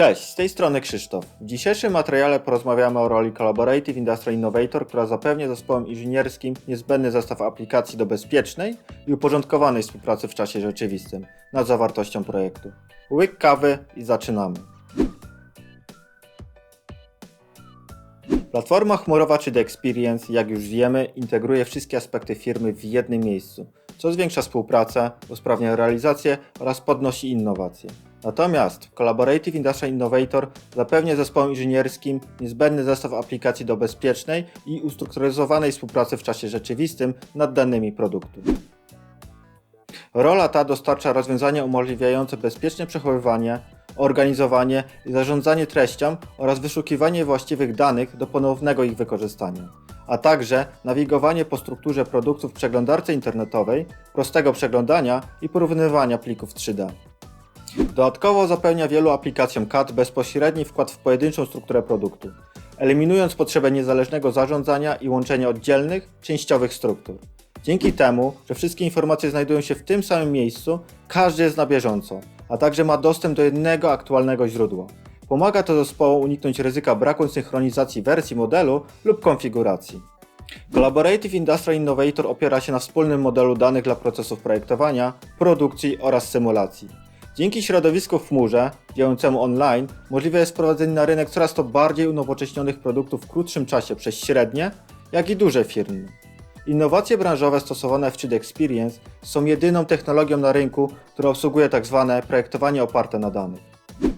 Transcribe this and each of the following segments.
Cześć, z tej strony Krzysztof. W dzisiejszym materiale porozmawiamy o roli Collaborative Industrial Innovator, która zapewnia zespołom inżynierskim niezbędny zestaw aplikacji do bezpiecznej i uporządkowanej współpracy w czasie rzeczywistym nad zawartością projektu. Łyk kawy i zaczynamy. Platforma chmurowa czy The Experience, jak już wiemy, integruje wszystkie aspekty firmy w jednym miejscu, co zwiększa współpracę, usprawnia realizację oraz podnosi innowacje. Natomiast Collaborative Industrial Innovator zapewnia zespołom inżynierskim niezbędny zestaw aplikacji do bezpiecznej i ustrukturyzowanej współpracy w czasie rzeczywistym nad danymi produktu. Rola ta dostarcza rozwiązania umożliwiające bezpieczne przechowywanie, organizowanie i zarządzanie treścią oraz wyszukiwanie właściwych danych do ponownego ich wykorzystania, a także nawigowanie po strukturze produktów w przeglądarce internetowej, prostego przeglądania i porównywania plików 3D. Dodatkowo zapewnia wielu aplikacjom CAD bezpośredni wkład w pojedynczą strukturę produktu, eliminując potrzebę niezależnego zarządzania i łączenia oddzielnych, częściowych struktur. Dzięki temu, że wszystkie informacje znajdują się w tym samym miejscu, każdy jest na bieżąco, a także ma dostęp do jednego aktualnego źródła. Pomaga to zespołom uniknąć ryzyka braku synchronizacji wersji modelu lub konfiguracji. Collaborative Industrial Innovator opiera się na wspólnym modelu danych dla procesów projektowania, produkcji oraz symulacji. Dzięki środowisku w chmurze, działającemu online, możliwe jest wprowadzenie na rynek coraz to bardziej unowocześnionych produktów w krótszym czasie przez średnie, jak i duże firmy. Innowacje branżowe stosowane w 3D Experience są jedyną technologią na rynku, która obsługuje tzw. projektowanie oparte na danych.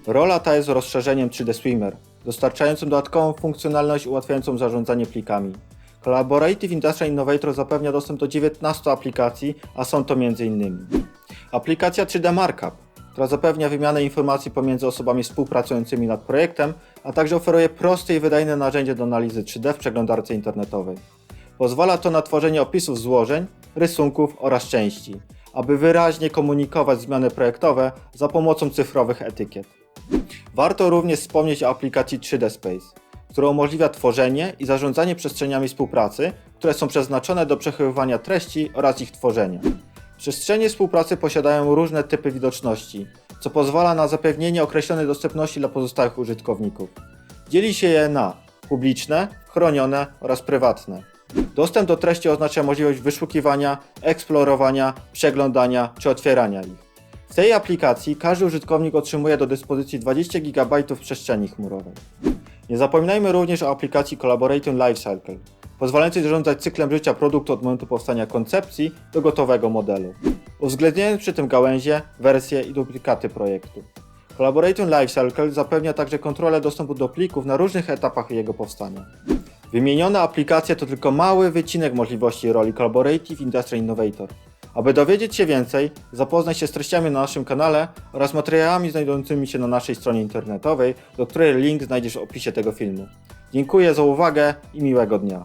Rola ta jest rozszerzeniem 3D Swimmer, dostarczającym dodatkową funkcjonalność ułatwiającą zarządzanie plikami. Collaborative Industrial Innovator zapewnia dostęp do 19 aplikacji, a są to m.in. Aplikacja 3D Markup, która zapewnia wymianę informacji pomiędzy osobami współpracującymi nad projektem, a także oferuje proste i wydajne narzędzie do analizy 3D w przeglądarce internetowej. Pozwala to na tworzenie opisów złożeń, rysunków oraz części, aby wyraźnie komunikować zmiany projektowe za pomocą cyfrowych etykiet. Warto również wspomnieć o aplikacji 3D Space, która umożliwia tworzenie i zarządzanie przestrzeniami współpracy, które są przeznaczone do przechowywania treści oraz ich tworzenia. Przestrzenie współpracy posiadają różne typy widoczności, co pozwala na zapewnienie określonej dostępności dla pozostałych użytkowników. Dzieli się je na publiczne, chronione oraz prywatne. Dostęp do treści oznacza możliwość wyszukiwania, eksplorowania, przeglądania czy otwierania ich. W tej aplikacji każdy użytkownik otrzymuje do dyspozycji 20 GB przestrzeni chmurowej. Nie zapominajmy również o aplikacji Collaborating Lifecycle, pozwalającej zarządzać cyklem życia produktu od momentu powstania koncepcji do gotowego modelu, uwzględniając przy tym gałęzie, wersje i duplikaty projektu. Collaborating Lifecycle zapewnia także kontrolę dostępu do plików na różnych etapach jego powstania. Wymienione aplikacje to tylko mały wycinek możliwości roli Collaborative Industrial Innovator. Aby dowiedzieć się więcej, zapoznaj się z treściami na naszym kanale oraz materiałami znajdującymi się na naszej stronie internetowej, do której link znajdziesz w opisie tego filmu. Dziękuję za uwagę i miłego dnia.